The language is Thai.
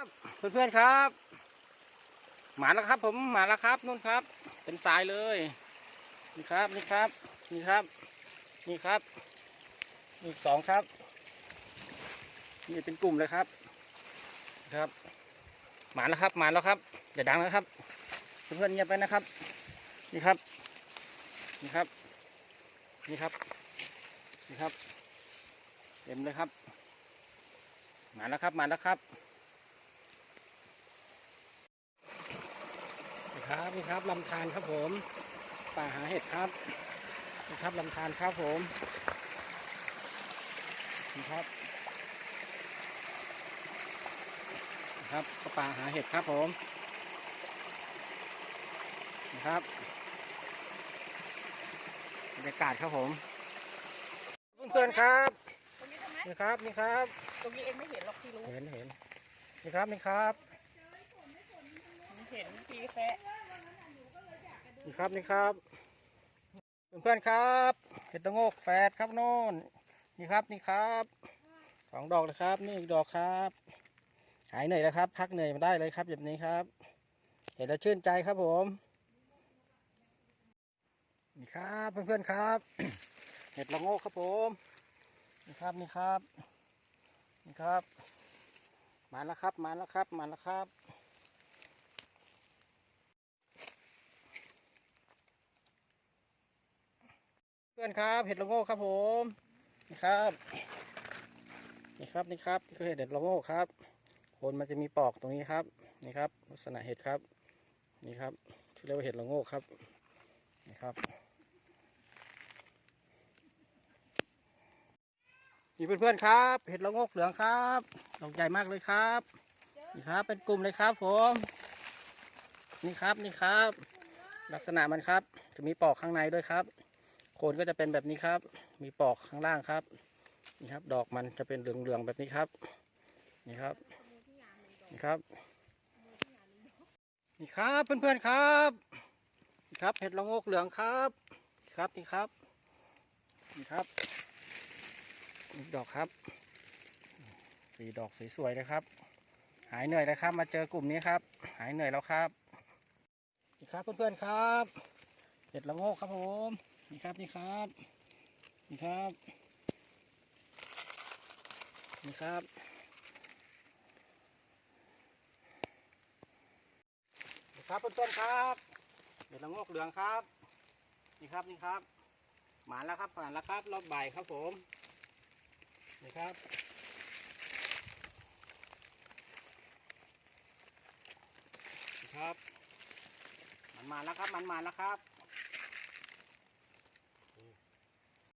ครับเพื่อนๆครับ หมาแล้วครับ ผมหมาแล้วครับนู่นครับ เป็นสายเลยนี่ครับนี่ครับนี่ครับ นี่ครับนี่สองครับ นี่เป็นกลุ่มเลยครับครับหมาแล้วครับหมาแล้วครับอย่าดังนะครับ เพื่อนๆเงียบไปนะครับ นี่ครับ นี่ครับ นี่ครับนี่ครับ เต็มเลยครับ มาแล้วครับมาแล้วครับ ครับนี่ครับลำธารครับผม ป่าหาเห็ดครับนี่ครับลำธารครับผมนี่ครับนี่ครับก็ป่าหาเห็ดครับผมนี่ครับบรรยากาศครับผมเพื่อนๆครับตรงนี้ใช่ไหมนี่ครับนี่ครับ ตรงนี้เองไม่เห็นหรอกพี่รู้เห็นเห็นนี่ครับนี่ครับเห็นพี่แคะนี่ครับนี่ครับ เพื่อนๆครับเห็ดตะโงกแฝดครับโน่นนี่ครับนี่ครับสองดอกเลยครับนี่อีกดอกครับ หายเหนื่อยแล้วครับ พักเหนื่อยมาได้เลยครับแบบนี้ครับ เห็นแล้วชื่นใจครับผมนี่ครับเพื่อนๆครับ เห็ดละโงกครับผมนี่ครับนี่ครับนี่ครับมาแล้วครับมาแล้วครับมาแล้วครับ เพื่อนครับ เห็ดละโงกครับผมนี่ครับ นี่ครับนี่ครับคือเห็ดละโงกครับผลมันจะมีปอกตรงนี้ครับ นี่ครับ ลักษณะเห็ดครับ นี่ครับที่เรียกว่าเห็ดละโงกครับนี่ครับนี่เพื่อนๆครับ เห็ดละโงกเหลืองครับดอกใหญ่มากเลยครับนี่ครับ เป็นกลุ่มเลยครับผมนี่ครับนี่ครับ ลักษณะมันครับ จะมีปอกข้างในด้วยครับ โคนก็จะเป็นแบบนี้ครับ มีปอกข้างล่างครับ นี่ครับ ดอกมันจะเป็นเหลืองๆแบบนี้ครับ นี่ครับ นี่ครับ นี่ครับเพื่อนๆครับนี่ครับ เห็ดละงกเหลืองครับนี่ครับ นี่ครับ นี่ครับนี่ดอกครับสี่ดอกสวยๆเลยครับ หายเหนื่อยแล้วครับ มาเจอกลุ่มนี้ครับ หายเหนื่อยแล้วครับนี่ครับเพื่อนๆครับ เห็ดละโงกครับผม นี่ครับนี่ครับ นี่ครับ นี่ครับ นี่ครับเพื่อนๆครับเห็ดละโงกเหลืองครับ นี่ครับนี่ครับ หมาแล้วครับผ่านแล้วครับรอบบ่ายครับผม นี่ครับนี่ครับ มันมาแล้วครับ มันมาแล้วครับ